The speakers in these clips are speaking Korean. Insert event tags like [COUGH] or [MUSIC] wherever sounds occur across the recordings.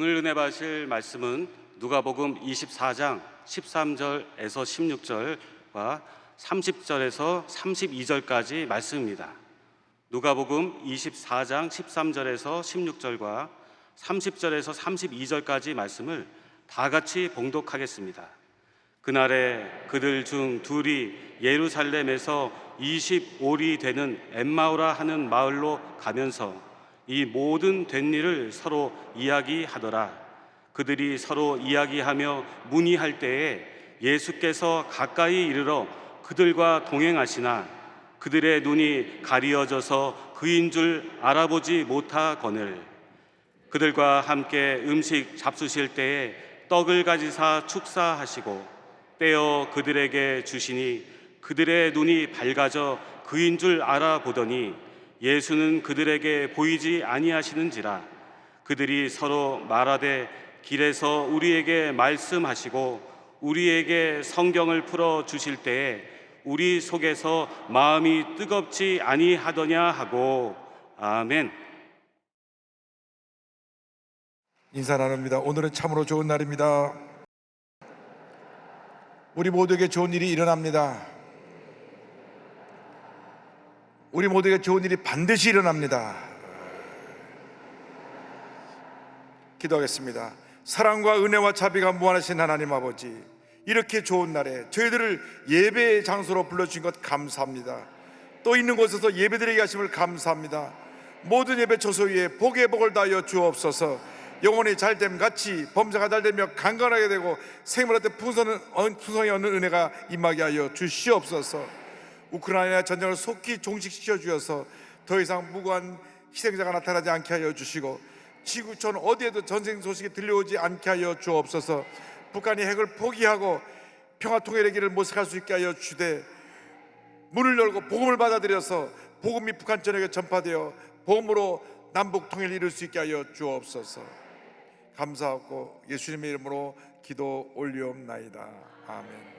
오늘 은혜 받으실 말씀은 누가복음 24장 13절에서 16절과 30절에서 32절까지 말씀입니다. 누가복음 24장 13절에서 16절과 30절에서 32절까지 말씀을 다 같이 봉독하겠습니다. 그날에 그들 중 둘이 예루살렘에서 25리 되는 엠마오라 하는 마을로 가면서 이 모든 된 일을 서로 이야기하더라. 그들이 서로 이야기하며 문의할 때에 예수께서 가까이 이르러 그들과 동행하시나 그들의 눈이 가리어져서 그인 줄 알아보지 못하거늘 그들과 함께 음식 잡수실 때에 떡을 가지사 축사하시고 떼어 그들에게 주시니 그들의 눈이 밝아져 그인 줄 알아보더니 예수는 그들에게 보이지 아니하시는지라 그들이 서로 말하되 길에서 우리에게 말씀하시고 우리에게 성경을 풀어 주실 때에 우리 속에서 마음이 뜨겁지 아니하더냐 하고 아멘. 인사 나눕니다. 오늘은 참으로 좋은 날입니다. 우리 모두에게 좋은 일이 일어납니다. 우리 모두에게 좋은 일이 반드시 일어납니다. 기도하겠습니다. 사랑과 은혜와 자비가 무한하신 하나님 아버지, 이렇게 좋은 날에 저희들을 예배의 장소로 불러주신 것 감사합니다. 또 있는 곳에서 예배드리게 하심을 감사합니다. 모든 예배 처소 위에 복의 복을 다하여 주옵소서. 영혼이 잘됨 같이 범사가 잘되며 강건하게 되고 생물한테 풍성한, 풍성히 얻는 은혜가 임하게 하여 주시옵소서. 우크라이나 전쟁을 속히 종식시켜 주어서 더 이상 무고한 희생자가 나타나지 않게 하여 주시고 지구촌 어디에도 전쟁 소식이 들려오지 않게 하여 주옵소서. 북한이 핵을 포기하고 평화 통일의 길을 모색할 수 있게 하여 주되 문을 열고 복음을 받아들여서 복음이 북한 전역에 전파되어 복음으로 남북 통일을 이룰 수 있게 하여 주옵소서. 감사하고 예수님의 이름으로 기도 올리옵나이다. 아멘.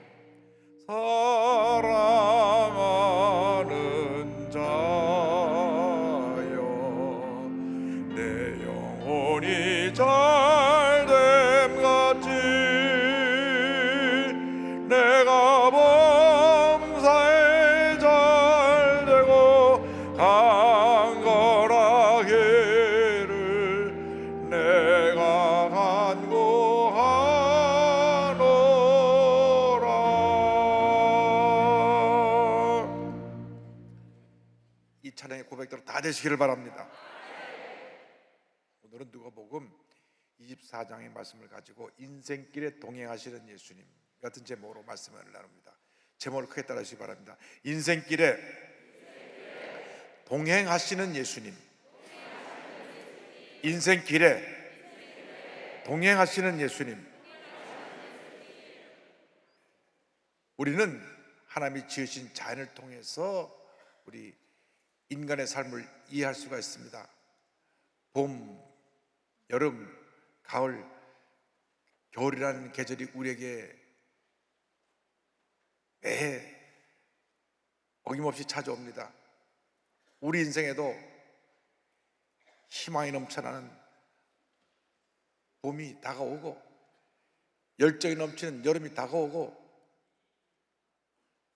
사랑하는 되시기를 바랍니다 오늘은 누가복음 24장의 말씀을 가지고 인생길에 동행하시는 예수님 같은 제목으로 말씀을 나눕니다. 제목을 크게 따라주시기 바랍니다. 인생길에 동행하시는 예수님. 인생길에 동행하시는 예수님. 우리는 하나님이 지으신 자연을 통해서 우리 인간의 삶을 이해할 수가 있습니다. 봄, 여름, 가을, 겨울이라는 계절이 우리에게 매 어김없이 찾아옵니다. 우리 인생에도 희망이 넘쳐나는 봄이 다가오고 열정이 넘치는 여름이 다가오고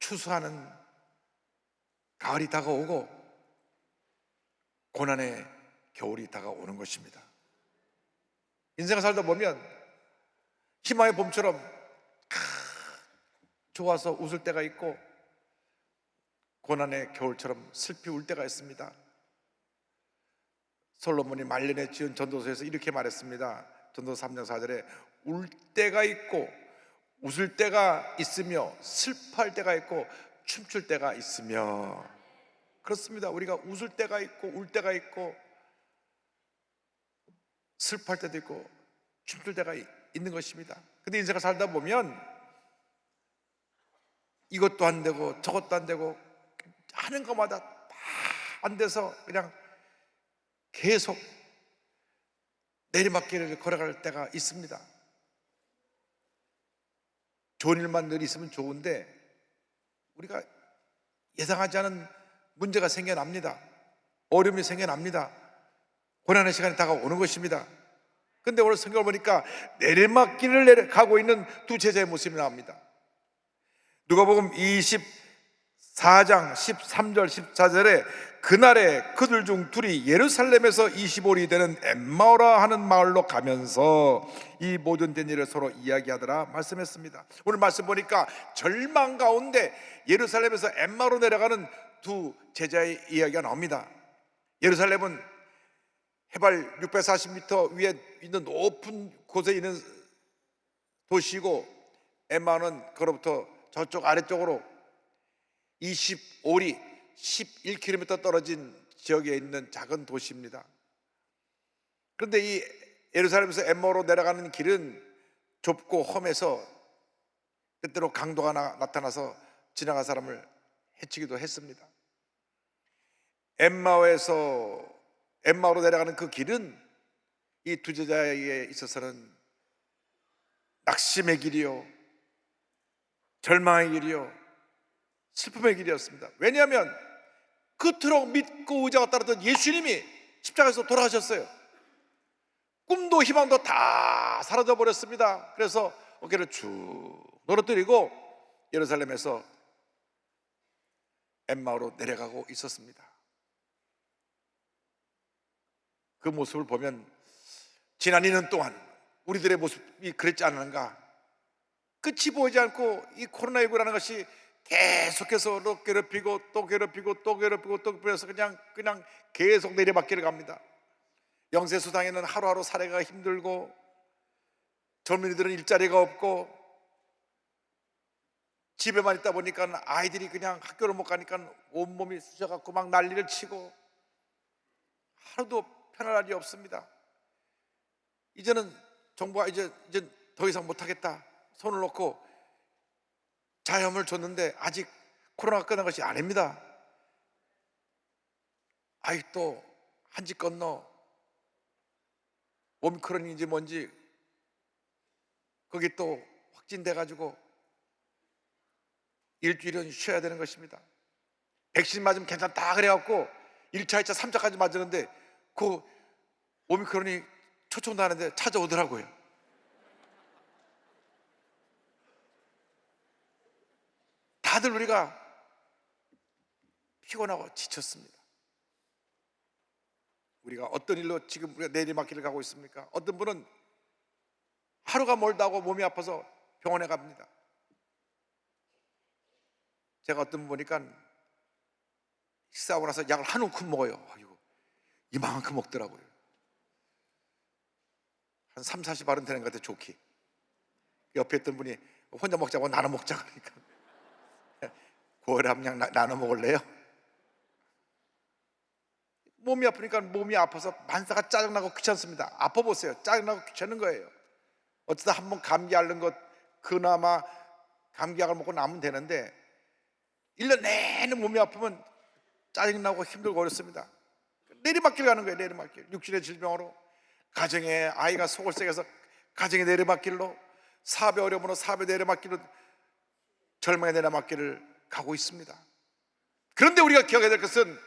추수하는 가을이 다가오고 고난의 겨울이 다가오는 것입니다. 인생을 살다 보면 희망의 봄처럼 크, 좋아서 웃을 때가 있고 고난의 겨울처럼 슬피 울 때가 있습니다. 솔로몬이 말년에 지은 전도서에서 이렇게 말했습니다. 전도서 3장 4절에 울 때가 있고 웃을 때가 있으며 슬퍼할 때가 있고 춤출 때가 있으며 그렇습니다. 우리가 웃을 때가 있고 울 때가 있고 슬퍼할 때도 있고 춤출 때가 있는 것입니다. 근데 인생을 살다 보면 이것도 안 되고 저것도 안 되고 하는 것마다 다 안 돼서 그냥 계속 내리막길을 걸어갈 때가 있습니다. 좋은 일만 늘 있으면 좋은데 우리가 예상하지 않은 문제가 생겨납니다. 어려움이 생겨납니다. 고난의 시간이 다가오는 것입니다. 근데 오늘 성경을 보니까 내리막길을 내려 가고 있는 두 제자의 모습이 나옵니다. 누가복음 24장 13절 14절에 그날에 그들 중 둘이 예루살렘에서 25리 되는 엠마오라 하는 마을로 가면서 이 모든 된 일을 서로 이야기하더라 말씀했습니다. 오늘 말씀 보니까 절망 가운데 예루살렘에서 엠마로 내려가는 두 제자의 이야기가 나옵니다. 예루살렘은 해발 640m 위에 있는 높은 곳에 있는 도시고 엠마는 그로부터 저쪽 아래쪽으로 25리 11km 떨어진 지역에 있는 작은 도시입니다. 그런데 이 예루살렘에서 엠마로 내려가는 길은 좁고 험해서 때때로 강도가 나, 나타나서 지나간 사람을 해치기도 했습니다. 엠마오에서 엠마오로 내려가는 그 길은 이 두 제자에게 있어서는 낙심의 길이요, 절망의 길이요, 슬픔의 길이었습니다. 왜냐하면 그토록 믿고 의자가 따르던 예수님이 십자가에서 돌아가셨어요. 꿈도 희망도 다 사라져 버렸습니다. 그래서 어깨를 쭉 늘어뜨리고 예루살렘에서 엠마오로 내려가고 있었습니다. 그 모습을 보면 지난 2년 동안 우리들의 모습이 그랬지 않은가? 끝이 보이지 않고 이 코로나19라는 것이 계속해서 또 괴롭히고 또 괴롭히고 또 괴롭히고 또 괴롭혀서 그냥 그냥 계속 내리막길을 갑니다. 영세 수당에는 하루하루 사례가 힘들고 젊은이들은 일자리가 없고 집에만 있다 보니까 아이들이 그냥 학교를 못 가니까 온몸이 쑤셔갖고 막 난리를 치고 하루도 편할 날이 없습니다. 이제는 정부가 이제 이제 더 이상 못하겠다 손을 놓고 자염을 줬는데 아직 코로나가 끝난 것이 아닙니다. 아직도 한 집 건너 오미크론인지 뭔지 거기 또 확진돼 가지고 일주일은 쉬어야 되는 것입니다. 백신 맞으면 괜찮다 그래갖고 1차, 2차, 3차까지 맞았는데 그 오미크론이 초청나는데 찾아오더라고요. 다들 우리가 피곤하고 지쳤습니다. 우리가 어떤 일로 지금 우리가 내리막길을 가고 있습니까? 어떤 분은 하루가 멀다고 몸이 아파서 병원에 갑니다. 제가 어떤 분 보니까 식사하고 나서 약을 한 움큼 먹어요. 이만큼 먹더라고요. 한 3, 40알은 되는 것 같아, 좋게. 옆에 있던 분이 혼자 먹자고 나눠 먹자 그러니까. [LAUGHS] 고혈압약 나- 나눠 먹을래요? 몸이 아프니까 몸이 아파서 만사가 짜증나고 귀찮습니다. 아파 보세요. 짜증나고 귀찮은 거예요. 어쩌다 한 번 감기 앓는 것 그나마 감기약을 먹고 나면 되는데 1년 내내 몸이 아프면 짜증나고 힘들고 어렵습니다. 내리막길 가는 거예요. 내리막길. 육신의 질병으로 가정에 아이가 속을 새겨서 가정의 내리막길로 사업의 어려움으로 사업의 내리막길로 절망의 내리막길을 가고 있습니다. 그런데 우리가 기억해야 될 것은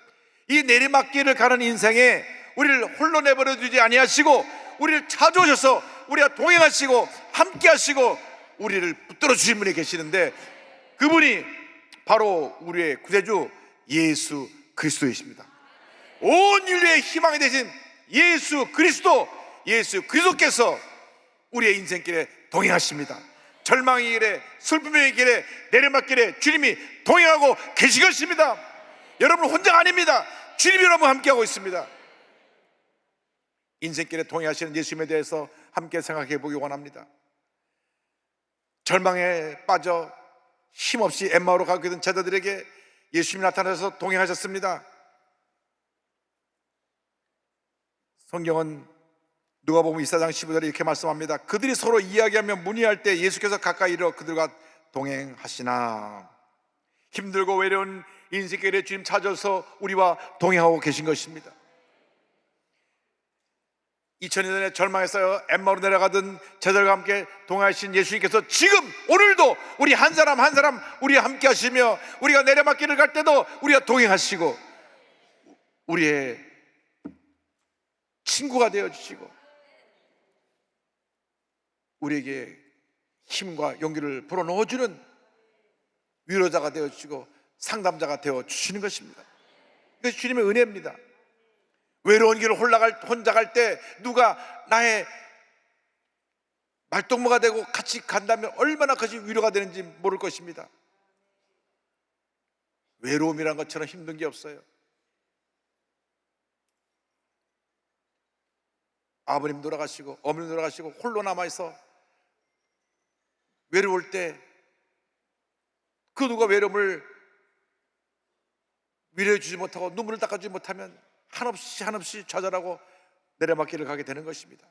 이 내리막길을 가는 인생에 우리를 홀로 내버려 두지 아니하시고 우리를 찾아오셔서 우리가 동행하시고 함께 하시고 우리를 붙들어 주신 분이 계시는데 그분이 바로 우리의 구세주 예수 그리스도이십니다. 온 인류의 희망이 되신 예수 그리스도 예수 그리스도께서 우리의 인생길에 동행하십니다. 절망의 길에 슬픔의 길에 내리막 길에 주님이 동행하고 계시 것입니다. 여러분 혼자가 아닙니다. 주님이 여러분 함께하고 있습니다. 인생길에 동행하시는 예수님에 대해서 함께 생각해 보기 원합니다. 절망에 빠져 힘없이 엠마오로 가게 된 제자들에게 예수님이 나타나서 동행하셨습니다. 성경은 누가 보면 이사장 15절에 이렇게 말씀합니다. 그들이 서로 이야기하며 문의할 때 예수께서 가까이 이르러 그들과 동행하시나 힘들고 외로운 인생길에 주님 찾아서 우리와 동행하고 계신 것입니다. 2000년 전에 절망에서 엠마로 내려가던 제자들과 함께 동행하신 예수님께서 지금 오늘도 우리 한 사람 한 사람 우리와 함께 하시며 우리가 내려막길을 갈 때도 우리가 동행하시고 우리의 친구가 되어 주시고 우리에게 힘과 용기를 불어넣어 주는 위로자가 되어 주시고 상담자가 되어 주시는 것입니다. 이것이 주님의 은혜입니다. 외로운 길을 홀라갈, 혼자 갈 때 누가 나의 말동무가 되고 같이 간다면 얼마나 그것이 위로가 되는지 모를 것입니다. 외로움이란 것처럼 힘든 게 없어요. 아버님 돌아가시고 어머님 돌아가시고 홀로 남아 있어 외로울 때 그 누가 외로움을 위로해 주지 못하고 눈물을 닦아주지 못하면 한없이 한없이 좌절하고 내려막길을 가게 되는 것입니다.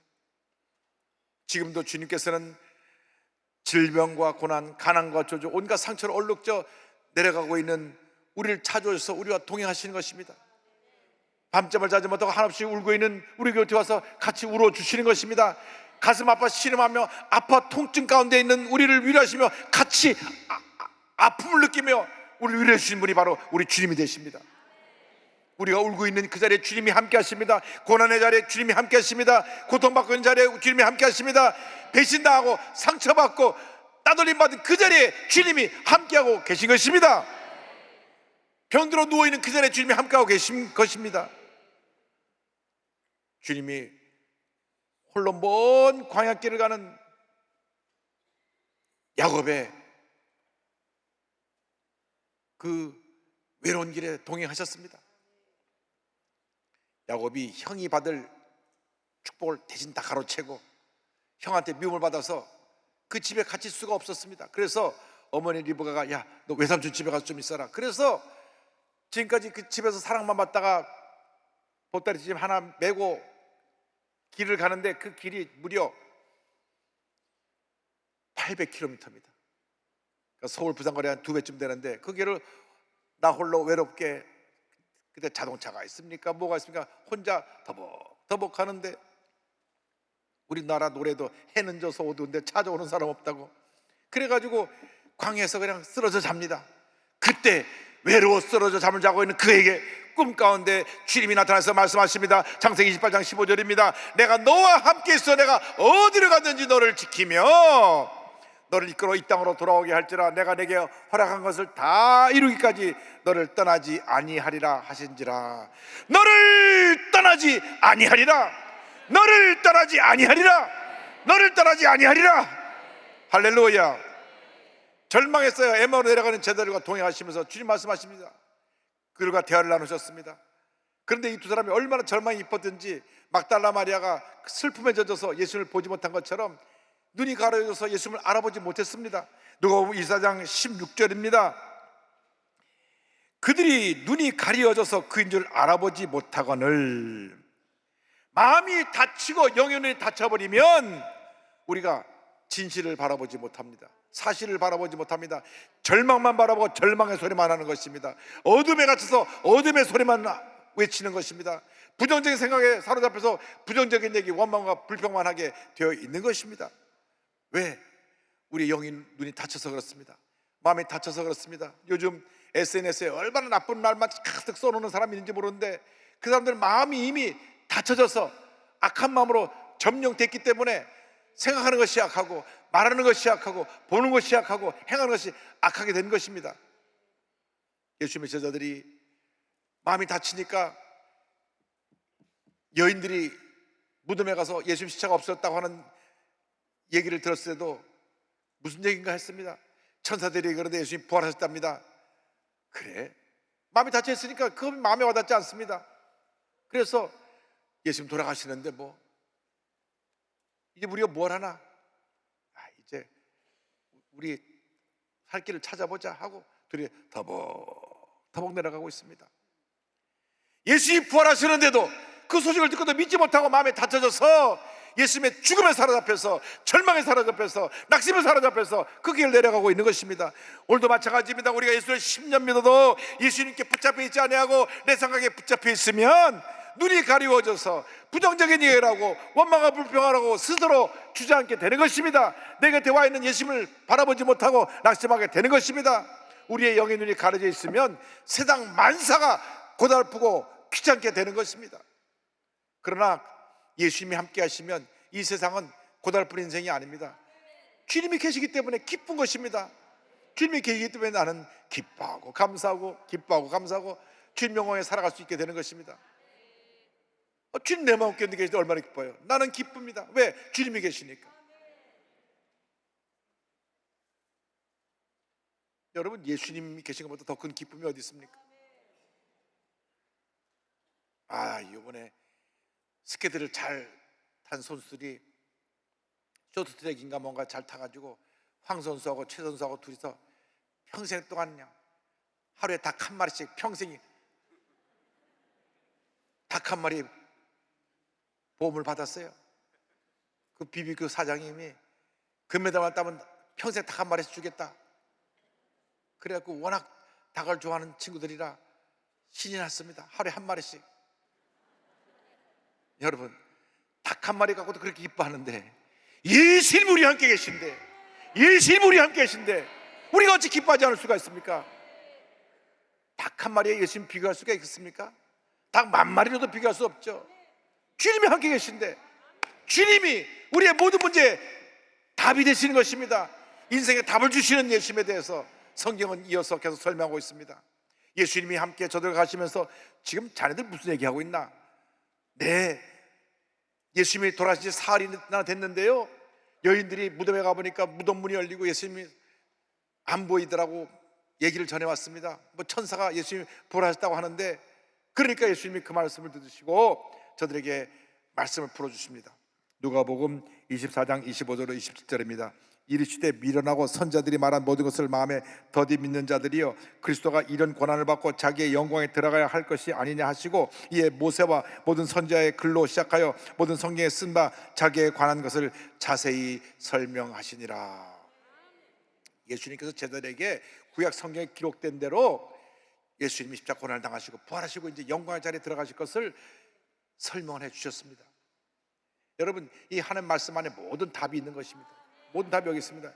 지금도 주님께서는 질병과 고난, 가난과 조조, 온갖 상처를 얼룩져 내려가고 있는 우리를 찾아오셔서 우리와 동행하시는 것입니다. 밤잠을 자지 못하고 한없이 울고 있는 우리 곁에 와서 같이 울어 주시는 것입니다. 가슴 아파 신음하며 아파 통증 가운데 있는 우리를 위로하시며 같이 아, 픔을 느끼며 우리를 위로해 주신 분이 바로 우리 주님이 되십니다. 우리가 울고 있는 그 자리에 주님이 함께 하십니다. 고난의 자리에 주님이 함께 하십니다. 고통받고 있는 자리에 주님이 함께 하십니다. 배신당하고 상처받고 따돌림 받은 그 자리에 주님이 함께하고 계신 것입니다. 병들어 누워 있는 그 자리에 주님이 함께하고 계신 것입니다. 주님이 홀로 먼 광야길을 가는 야곱의 그 외로운 길에 동행하셨습니다. 야곱이 형이 받을 축복을 대신 다 가로채고 형한테 미움을 받아서 그 집에 갇힐 수가 없었습니다. 그래서 어머니 리브가가 야 너 외삼촌 집에 가서 좀 있어라. 그래서 지금까지 그 집에서 사랑만 받다가 보따리 집 하나 메고 길을 가는데 그 길이 무려 800km입니다. 그러니까 서울 부산 거리 한 두 배쯤 되는데 그 길을 나 홀로 외롭게 그때 자동차가 있습니까? 뭐가 있습니까? 혼자 더벅 더벅 가는데 우리나라 노래도 해는 져서 어두운데 찾아오는 사람 없다고 그래가지고 광야에서 그냥 쓰러져 잡니다 그때 외로워 쓰러져 잠을 자고 있는 그에게 꿈 가운데 주님이 나타나서 말씀하십니다. 창세기 28장 15절입니다. 내가 너와 함께 있어 내가 어디로 갔는지 너를 지키며 너를 이끌어 이 땅으로 돌아오게 할지라. 내가 내게 허락한 것을 다 이루기까지 너를 떠나지 아니하리라 하신지라. 너를 떠나지 아니하리라. 너를 떠나지 아니하리라. 너를 떠나지 아니하리라. 할렐루야. 절망했어요. 에마로 내려가는 제자들과 동행하시면서 주님 말씀하십니다 그들과 대화를 나누셨습니다 그런데 이 두 사람이 얼마나 절망이 깊었든지 막달라 마리아가 슬픔에 젖어서 예수를 보지 못한 것처럼 눈이 가려져서 예수님을 알아보지 못했습니다. 누가복음 1사장 16절입니다. 그들이 눈이 가려져서 그인 줄 알아보지 못하거늘 마음이 다치고 영의 눈이 닫혀버리면 우리가 진실을 바라보지 못합니다. 사실을 바라보지 못합니다. 절망만 바라보고 절망의 소리만 하는 것입니다. 어둠에 갇혀서 어둠의 소리만 외치는 것입니다. 부정적인 생각에 사로잡혀서 부정적인 얘기, 원망과 불평만 하게 되어 있는 것입니다. 왜? 우리 영의 눈이 다쳐서 그렇습니다. 마음이 다쳐서 그렇습니다. 요즘 SNS에 얼마나 나쁜 말만 가득 써놓는 사람이 있는지 모르는데 그 사람들 마음이 이미 다쳐져서 악한 마음으로 점령됐기 때문에 생각하는 것이 악하고 말하는 것이 악하고 보는 것이 악하고 행하는 것이 악하게 된 것입니다. 예수님의 제자들이 마음이 다치니까 여인들이 무덤에 가서 예수님 시체가 없었다고 하는 얘기를 들었을 때도 무슨 얘기인가 했습니다. 천사들이 그런데 예수님 부활하셨답니다. 그래? 마음이 닫혀 있으니까 그 마음에 와닿지 않습니다. 그래서 예수님 돌아가시는데 뭐 이제 우리가 뭘 하나? 우리 살 길을 찾아보자 하고 둘이 더벅 더벅 내려가고 있습니다. 예수님이 부활하시는데도 그 소식을 듣고도 믿지 못하고 마음에 다쳐져서 예수님의 죽음에 사로잡혀서 절망에 사로잡혀서 낙심에 사로잡혀서 그 길을 내려가고 있는 것입니다. 오늘도 마찬가지입니다. 우리가 예수를 10년 믿어도 예수님께 붙잡혀 있지 아니하고 내 생각에 붙잡혀 있으면 눈이 가리워져서 부정적인 하고 원망과 불평하라고 스스로 주저앉게 되는 것입니다. 내 곁에 와 있는 예수님을 바라보지 못하고 낙심하게 되는 것입니다. 우리의 영의 눈이 가려져 있으면 세상 만사가 고달프고 귀찮게 되는 것입니다. 그러나 예수님이 함께 하시면 이 세상은 고달픈 인생이 아닙니다. 주님이 계시기 때문에 기쁜 것입니다. 주님이 계시기 때문에 나는 기뻐하고 감사하고 기뻐하고 감사하고 주님 영광에 살아갈 수 있게 되는 것입니다. 어, 주님 내 마음 가운데 계실 때 얼마나 기뻐요. 나는 기쁩니다. 왜? 주님이 계시니까. 여러분 예수님이 계신 것보다 더 큰 기쁨이 어디 있습니까? 아 이번에 스케이트를 잘 탄 선수들이 쇼트트랙인가 뭔가 잘 타가지고 황 선수하고 최 선수하고 둘이서 평생 동안 그냥 하루에 닭 한 마리씩 평생이 닭 한 마리 보험을 받았어요. 그 비비큐 사장님이 금메달만 따면 평생 닭 한 마리씩 주겠다. 그래갖고 워낙 닭을 좋아하는 친구들이라 신이 났습니다. 하루에 한 마리씩. 여러분, 닭 한 마리 갖고도 그렇게 기뻐하는데 우리 함께 계신데 우리 함께 계신데 우리가 어찌 기뻐하지 않을 수가 있습니까? 닭 한 마리에 예수님 비교할 수가 있겠습니까? 닭 만 마리로도 비교할 수 없죠. 주님이 함께 계신데 주님이 우리의 모든 문제에 답이 되시는 것입니다. 인생에 답을 주시는 예수님에 대해서 성경은 이어서 계속 설명하고 있습니다. 예수님이 함께 저들 가시면서 지금 자네들 무슨 얘기하고 있나? 네, 예수님이 돌아가신 지 사흘이나 됐는데요. 여인들이 무덤에 가보니까 무덤 문이 열리고 예수님이 안 보이더라고 얘기를 전해왔습니다. 뭐 천사가 예수님 부활하셨다고 하는데 그러니까 예수님이 그 말씀을 들으시고 저들에게 말씀을 풀어주십니다. 누가복음 24장 25절로 27절입니다. 이르시되 미련하고 선자들이 말한 모든 것을 마음에 더디 믿는 자들이여 그리스도가 이런 권한을 받고 자기의 영광에 들어가야 할 것이 아니냐 하시고 이에 모세와 모든 선자의 글로 시작하여 모든 성경에 쓴 바 자기에 관한 것을 자세히 설명하시니라. 예수님께서 제자들에게 구약 성경에 기록된 대로 예수님이 십자가 고난을 당하시고 부활하시고 이제 영광의 자리에 들어가실 것을 설명해 주셨습니다. 여러분 이 하나님 말씀 안에 모든 답이 있는 것입니다. 모든 답이 여기 있습니다.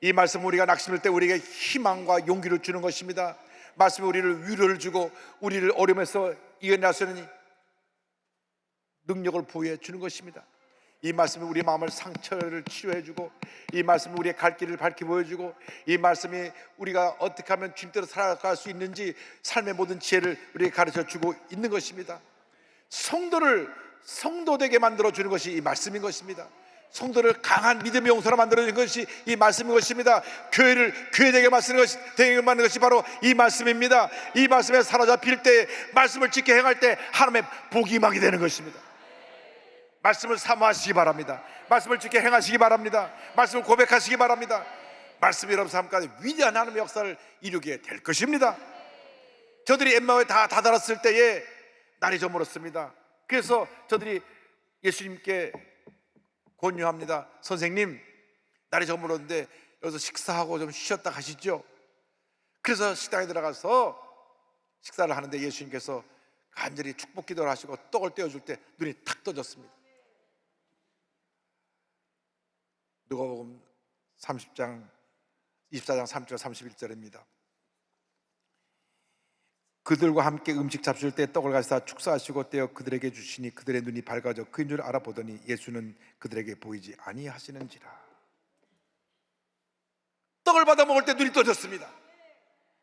이 말씀 우리가 낙심할 때 우리에게 희망과 용기를 주는 것입니다. 말씀이 우리를 위로를 주고 우리를 어려움에서 이겨낼 수 있는 능력을 부여해 주는 것입니다. 이 말씀이 우리 마음을 상처를 치료해 주고 이 말씀이 우리의 갈 길을 밝히 보여주고 이 말씀이 우리가 어떻게 하면 주님대로 살아갈 수 있는지 삶의 모든 지혜를 우리에게 가르쳐 주고 있는 것입니다. 성도를 성도되게 만들어 주는 것이 이 말씀인 것입니다. 성도를 강한 믿음의 용사로 만들어 주는 것이 이 말씀인 것입니다. 교회를 교회되게 만드는 것이 되게 만드는 것이 바로 이 말씀입니다. 이 말씀에 사로잡힐 때 말씀을 지켜 행할 때 하나님의 복이 임하게 되는 것입니다. 말씀을 사모하시기 바랍니다. 말씀을 지켜 행하시기 바랍니다. 말씀을 고백하시기 바랍니다. 말씀이 여러분 삶 가운데 위대한 하나님의 역사를 이루게 될 것입니다. 저들이 엠마오에 다 다다랐을 때에 날이 저물었습니다. 그래서 저들이 예수님께 권유합니다. 선생님, 날이 저물었는데 여기서 식사하고 좀 쉬었다 가시죠. 그래서 식당에 들어가서 식사를 하는데 예수님께서 간절히 축복 기도를 하시고 떡을 떼어줄 때 눈이 탁 떠졌습니다. 누가복음 30장 24장 3절 31절입니다. 그들과 함께 음식 잡수실 때 떡을 가져다 축사하시고 떼어 그들에게 주시니 그들의 눈이 밝아져 그인 줄 알아보더니 예수는 그들에게 보이지 아니하시는지라. 떡을 받아 먹을 때 눈이 떠졌습니다.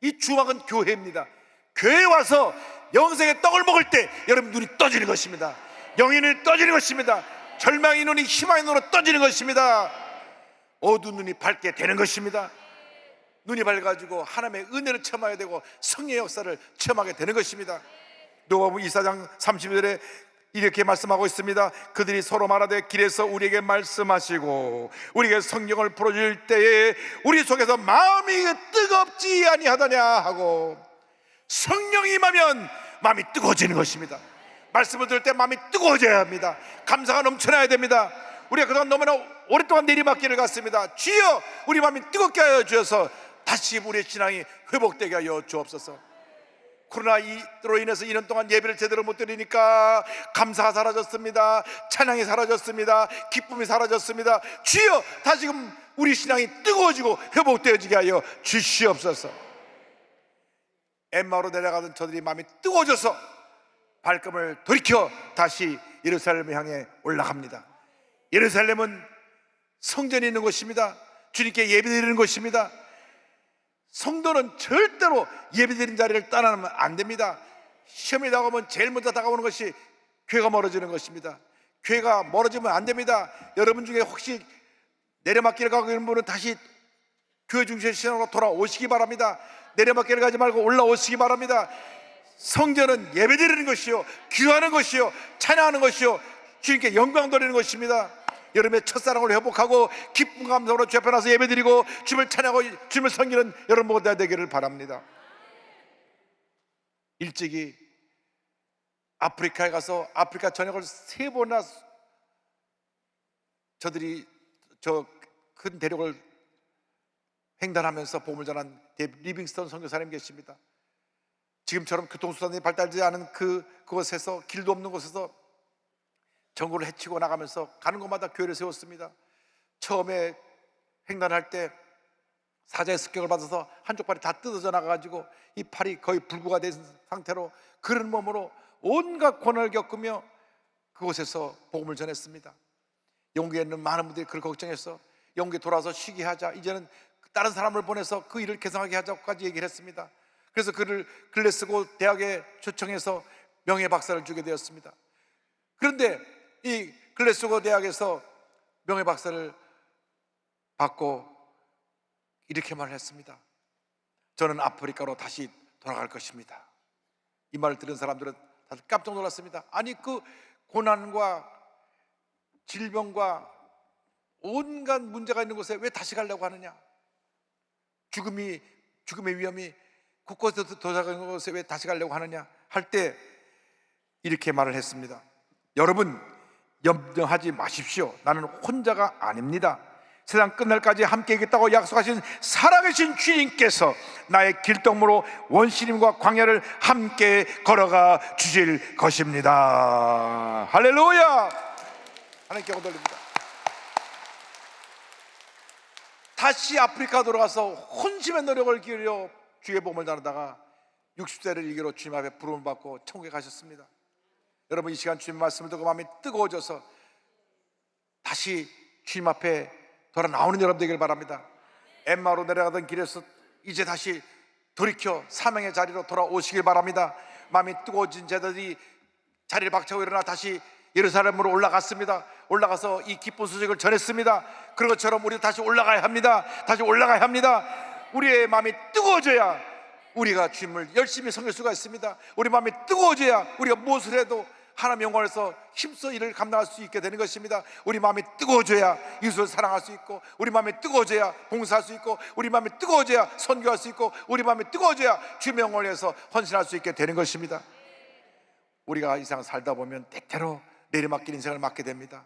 이 주막은 교회입니다. 교회에 와서 영생의 떡을 먹을 때 여러분 눈이 떠지는 것입니다. 영의 눈이 떠지는 것입니다. 절망의 눈이 희망의 눈으로 떠지는 것입니다. 어두운 눈이 밝게 되는 것입니다. 눈이 밝아지고 하나님의 은혜를 체험하게 되고 성령의 역사를 체험하게 되는 것입니다. 누가복음 24장 30절에 이렇게 말씀하고 있습니다. 그들이 서로 말하되 길에서 우리에게 말씀하시고 우리에게 성경을 풀어줄 때에 우리 속에서 마음이 뜨겁지 아니하더냐 하고 성령이 임하면 마음이 뜨거워지는 것입니다. 말씀을 들을 때 마음이 뜨거워져야 합니다. 감사가 넘쳐나야 됩니다. 우리가 그동안 너무나 오랫동안 내리막길을 갔습니다. 주여 우리 마음이 뜨겁게 하여 주셔서 다시 우리의 신앙이 회복되게 하여 주옵소서. 코로나로 인해서 2년 동안 예배를 제대로 못 드리니까 감사가 사라졌습니다. 찬양이 사라졌습니다. 기쁨이 사라졌습니다. 주여 다시금 우리 신앙이 뜨거워지고 회복되어지게 하여 주시옵소서. 엠마로 내려가던 저들이 마음이 뜨거워져서 발걸음을 돌이켜 다시 예루살렘을 향해 올라갑니다. 예루살렘은 성전이 있는 곳입니다. 주님께 예배드리는 곳입니다. 성도는 절대로 예배드리는 자리를 떠나면 안 됩니다. 시험이 다가오면 제일 먼저 다가오는 것이 교회가 멀어지는 것입니다. 교회가 멀어지면 안 됩니다. 여러분 중에 혹시 내려막길을 가고 있는 분은 다시 교회 중심 신앙으로 돌아오시기 바랍니다. 내려막길을 가지 말고 올라오시기 바랍니다. 성전은 예배드리는 것이요, 귀하는 것이요, 찬양하는 것이요, 주님께 영광 돌리는 것입니다. 여러분의 첫사랑을 회복하고 기쁨 감사로 주 앞에 나서 예배드리고 주님을 찬양하고 주님을 섬기는 여러분 모두가 되기를 바랍니다. 일찍이 아프리카에 가서 아프리카 전역을 세 번이나 저들이 저 큰 대륙을 횡단하면서 보물 전한 리빙스턴 선교사님 계십니다. 지금처럼 교통수단이 발달되지 않은 그 그곳에서 길도 없는 곳에서 정글을 헤치고 나가면서 가는 곳마다 교회를 세웠습니다. 처음에 횡단할 때 사자의 습격을 받아서 한쪽 발이 다 뜯어져 나가가지고 이 팔이 거의 불구가 된 상태로 그런 몸으로 온갖 고난을 겪으며 그곳에서 복음을 전했습니다. 영국에 있는 많은 분들이 그걸 걱정해서 영국에 돌아와서 쉬게 하자. 이제는 다른 사람을 보내서 그 일을 개성하게 하자고까지 얘기를 했습니다. 그래서 그를 글래스고 대학에 초청해서 명예 박사를 주게 되었습니다. 그런데 이 글래스고 대학에서 명예 박사를 받고 이렇게 말을 했습니다. 저는 아프리카로 다시 돌아갈 것입니다. 이 말을 들은 사람들은 다들 깜짝 놀랐습니다. 아니 그 고난과 질병과 온갖 문제가 있는 곳에 왜 다시 가려고 하느냐? 죽음이 죽음의 위험이 곳곳에 도착한 곳에 왜 다시 가려고 하느냐? 할 때 이렇게 말을 했습니다. 여러분 염려하지 마십시오. 나는 혼자가 아닙니다. 세상 끝날까지 함께 있겠다고 약속하신 살아계신 주님께서 나의 길동무로 원시님과 광야를 함께 걸어가 주실 것입니다. 할렐루야! 하나님께 영광 돌립니다. 다시 아프리카 돌아가서 혼심의 노력을 기울여 주의 몸을 나누다가 60세를 일기로 주님 앞에 부름을 받고 천국에 가셨습니다. 여러분 이 시간 주님 말씀을 듣고 마음이 뜨거워져서 다시 주님 앞에 돌아 나오는 여러분 되길 바랍니다. 엠마로 내려가던 길에서 이제 다시 돌이켜 사명의 자리로 돌아오시길 바랍니다. 마음이 뜨거워진 자들이 자리를 박차고 일어나 다시 예루살렘으로 올라갔습니다. 올라가서 이 기쁜 소식을 전했습니다. 그런 것처럼 우리 다시 올라가야 합니다. 다시 올라가야 합니다. 우리의 마음이 뜨거워져야 우리가 주님을 열심히 섬길 수가 있습니다. 우리 마음이 뜨거워져야 우리가 무엇을 해도 하나님 영광에서 힘써 일을 감당할 수 있게 되는 것입니다. 우리 마음이 뜨거워져야 이웃을 사랑할 수 있고, 우리 마음이 뜨거워져야 봉사할 수 있고, 우리 마음이 뜨거워져야 선교할 수 있고, 우리 마음이 뜨거워져야 영광을 위해서 헌신할 수 있게 되는 것입니다. 우리가 이 세상 살다 보면 때때로 내리막길 인생을 맞게 됩니다.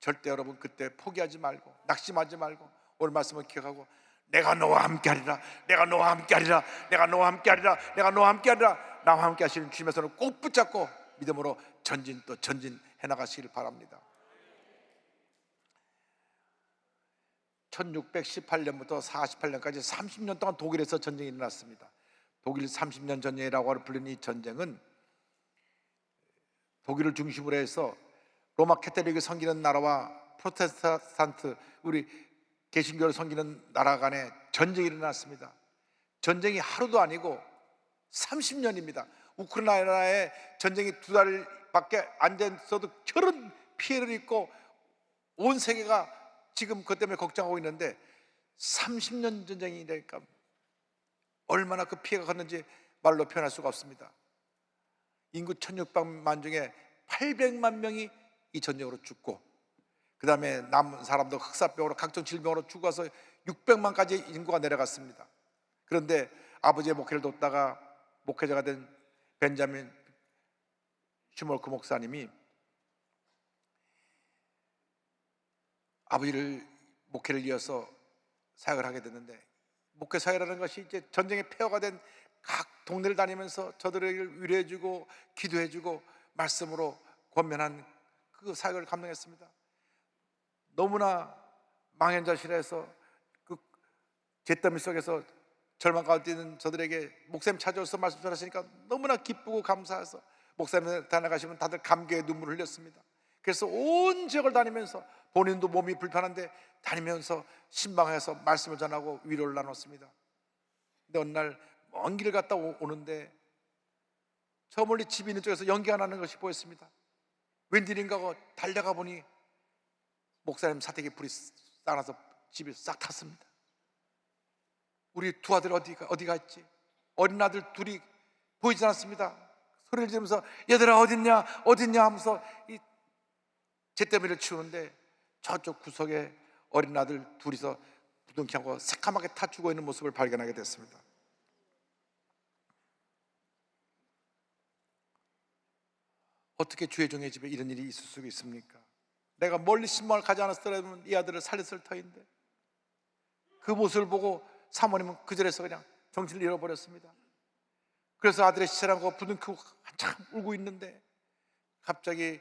절대 여러분 그때 포기하지 말고 낙심하지 말고 오늘 말씀을 기억하고 내가 너와 함께하리라 내가 너와 함께하리라 내가 너와 함께하리라 내가 너와 함께하리라 나와 함께 하시는 주님의 손을 꼭 붙잡고 믿음으로 전진 또 전진해 나가시길 바랍니다 1618년부터 48년까지 30년 동안 독일에서 전쟁이 일어났습니다 독일 30년 전쟁이라고 불리는 이 전쟁은 독일을 중심으로 해서 로마 캐톨릭을 섬기는 나라와 프로테스탄트 우리 개신교를 섬기는 나라 간에 전쟁이 일어났습니다. 전쟁이 하루도 아니고 30년입니다. 우크라이나에 전쟁이 두 달밖에 안 됐어도 저런 피해를 입고 온 세계가 지금 그것 때문에 걱정하고 있는데 30년 전쟁이니까 얼마나 그 피해가 컸는지 말로 표현할 수가 없습니다. 인구 1600만 중에 800만 명이 이 전쟁으로 죽고 그 다음에 남은 사람도 흑사병으로 각종 질병으로 죽어서 600만까지 인구가 내려갔습니다. 그런데 아버지의 목회를 돕다가 목회자가 된 벤자민 슈몰크 목사님이 아버지를 목회를 이어서 사역을 하게 됐는데 목회 사역이라는 것이 이제 전쟁의 폐허가 된 각 동네를 다니면서 저들을 위로해주고 기도해주고 말씀으로 권면한 그 사역을 감당했습니다. 너무나 망연자실해서 그 잿더미 속에서 절망 가운데 있는 저들에게 목사님 찾아와서 말씀 전하시니까 너무나 기쁘고 감사해서 목사님 다나가시면 다들 감격의 눈물을 흘렸습니다. 그래서 온 지역을 다니면서 본인도 몸이 불편한데 다니면서 신방에서 말씀을 전하고 위로를 나눴습니다. 근데 어느 날 먼 길을 갔다 오- 오는데 저 멀리 집이 있는 쪽에서 연기가 나는 것이 보였습니다. 웬일인가 하고 달려가 보니 목사님 사택에 불이 쌓아서 집이 싹 탔습니다. 우리 두 아들 어디가 어디 갔지? 어린 아들 둘이 보이지 않았습니다. 소리를 지르면서 얘들아 어딨냐 어딨냐 하면서 이 잿더미를 치우는데 저쪽 구석에 어린 아들 둘이서 부둥켜 하고 새까맣게 타 죽어 있는 모습을 발견하게 됐습니다. 어떻게 주의 종의 집에 이런 일이 있을 수 있습니까? 내가 멀리 신방을 가지 않았더라면 이 아들을 살렸을 터인데 그 모습을 보고 사모님은 그 자리에서 그냥 정신을 잃어버렸습니다. 그래서 아들의 시체라고 부둥키고 한참 울고 있는데 갑자기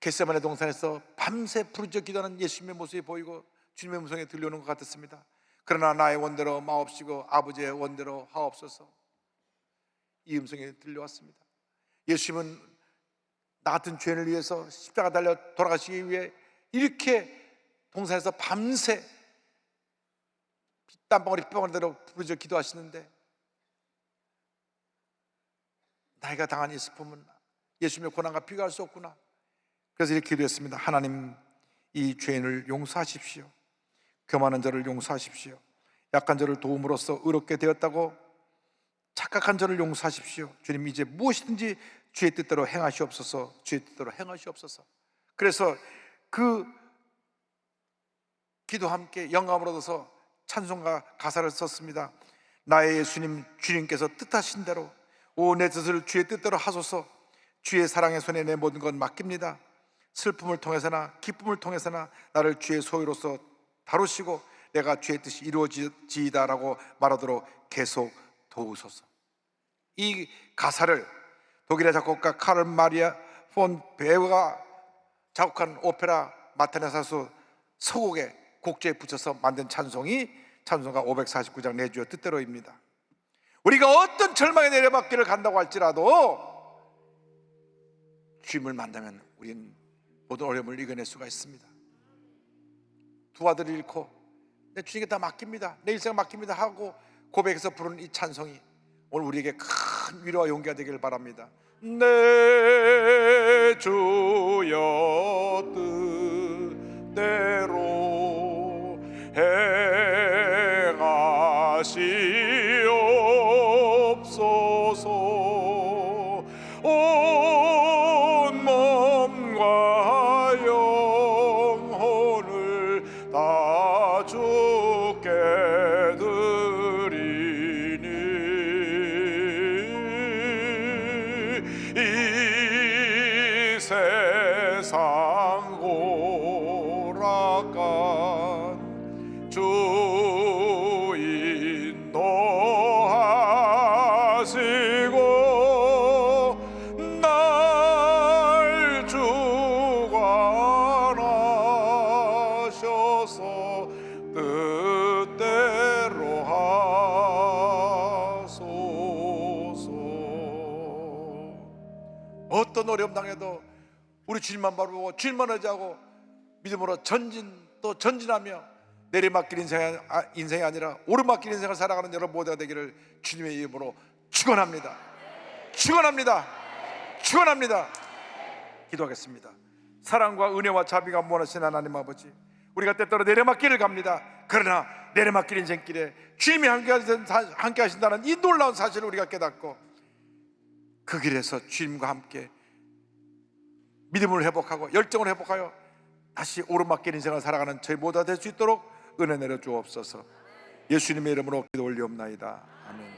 겟세만의 동산에서 밤새 부르짖어 기도하는 예수님의 모습이 보이고 주님의 음성이 들려오는 것 같았습니다. 그러나 나의 원대로 마옵시고 아버지의 원대로 하옵소서. 이 음성이 들려왔습니다. 예수님은 나 같은 죄인을 위해서 십자가 달려 돌아가시기 위해 이렇게 동산에서 밤새 땀방울이 뼈방울대로 부르짖어 기도하시는데 나이가 당한 이 슬픔은 예수님의 고난과 비교할 수 없구나. 그래서 이렇게 기도했습니다. 하나님 이 죄인을 용서하십시오. 교만한 저를 용서하십시오. 약한 저를 도움으로써 의롭게 되었다고 착각한 저를 용서하십시오. 주님 이제 무엇이든지 주의 뜻대로 행하시옵소서. 주의 뜻대로 행하시옵소서. 그래서 그 기도 함께 영감을 얻어서 찬송가 가사를 썼습니다. 나의 예수님 주님께서 뜻하신 대로 오 내 뜻을 주의 뜻대로 하소서. 주의 사랑의 손에 내 모든 건 맡깁니다. 슬픔을 통해서나 기쁨을 통해서나 나를 주의 소유로서 다루시고 내가 주의 뜻이 이루어지이다라고 말하도록 계속 도우소서. 이 가사를 독일의 작곡가 카를 마리아 폰 베어가 작곡한 오페라 마테네사수 서곡에 곡조에 붙여서 만든 찬송이 찬송가 549장 내주의 뜻대로입니다. 우리가 어떤 절망에 내려받기를 간다고 할지라도 주님을 만나면 우리는 모든 어려움을 이겨낼 수가 있습니다. 두 아들을 잃고 내 주님께 다 맡깁니다. 내 일생 맡깁니다 하고 고백해서 부르는 이 찬송이 오늘 우리에게 큰 위로와 용기가 되기를 바랍니다. 내 주여 뜻대로 어떤 어려움 당해도 우리 주님만 바라보고 주님만 의지하고 믿음으로 전진 또 전진하며 내리막길 인생이, 아, 인생이 아니라 오르막길 인생을 살아가는 여러분 모두가 되기를 주님의 이름으로 축원합니다. 축원합니다. 축원합니다. 기도하겠습니다. 사랑과 은혜와 자비가 무한하신 하나님 아버지, 우리가 때때로 내리막길을 갑니다. 그러나 내리막길 인생길에 주님이 함께 하신- 함께 하신다는 이 놀라운 사실을 우리가 깨닫고 그 길에서 주님과 함께 믿음을 회복하고 열정을 회복하여 다시 오르막길 인생을 살아가는 저희 모두가 될수 있도록 은혜 내려 주옵소서. 예수님의 이름으로 기도 올리옵나이다. 아멘.